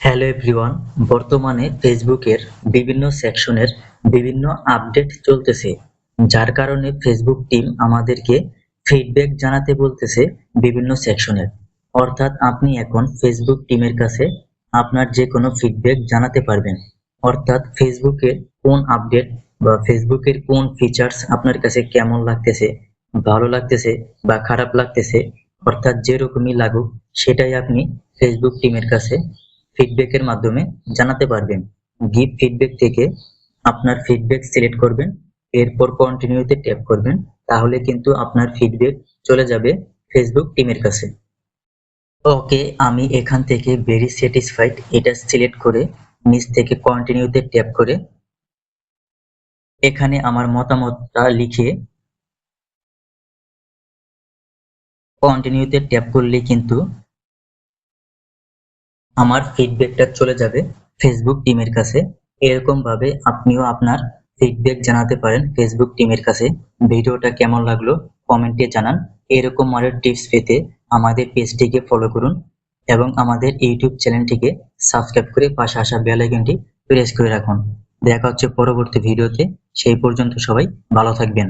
Hello everyone, বর্তমানে ফেসবুকের বিভিন্ন সেকশনের বিভিন্ন আপডেট চলতেছে, যার কারণে ফেসবুক টিম আমাদেরকে ফিডব্যাক জানাতে বলতেছে বিভিন্ন সেকশনের। অর্থাৎ আপনি এখন ফেসবুক টিমের কাছে আপনার যে কোনো ফিডব্যাক জানাতে পারবেন। অর্থাৎ ফেসবুকের কোন আপডেট বা ফেসবুকের কোন ফিচার্স আপনার কাছে কেমন লাগতেছে, ভালো লাগতেছে বা খারাপ লাগতেছে, অর্থাৎ যেরকমই লাগুক, সেটাই আপনি ফেসবুক টিমের কাছে ফিডব্যাকের মাধ্যমে জানাতে পারবেন। গিভ ফিডব্যাক থেকে আপনার ফিডব্যাক সিলেক্ট করবেন, এরপর কন্টিনিউতে ট্যাপ করবেন, তাহলে কিন্তু আপনার ফিডব্যাক চলে যাবে ফেসবুক টিমের কাছে। ওকে, আমি এখান থেকে ভেরি স্যাটিসফাইড এটা সিলেক্ট করে নিচ থেকে কন্টিনিউতে ট্যাপ করে এখানে আমার মতামতটা লিখে কন্টিনিউতে ট্যাপ করলে কিন্তু আমার ফিডব্যাকটা চলে যাবে ফেসবুক টিমের কাছে। এরকম ভাবে আপনিও আপনার ফিডব্যাক জানাতে পারেন ফেসবুক টিমের কাছে। ভিডিওটা কেমন লাগল কমেন্টে জানান। এরকম আরও টিপস পেতে আমাদের পেজটিকে ফলো করুন এবং আমাদের ইউটিউব চ্যানেলটিকে সাবস্ক্রাইব করে পাশে আসা বেল আইকনটি প্রেস করে রাখুন। দেখা হচ্ছে পরবর্তী ভিডিওতে সেই পর্যন্ত সবাই ভালো থাকবেন।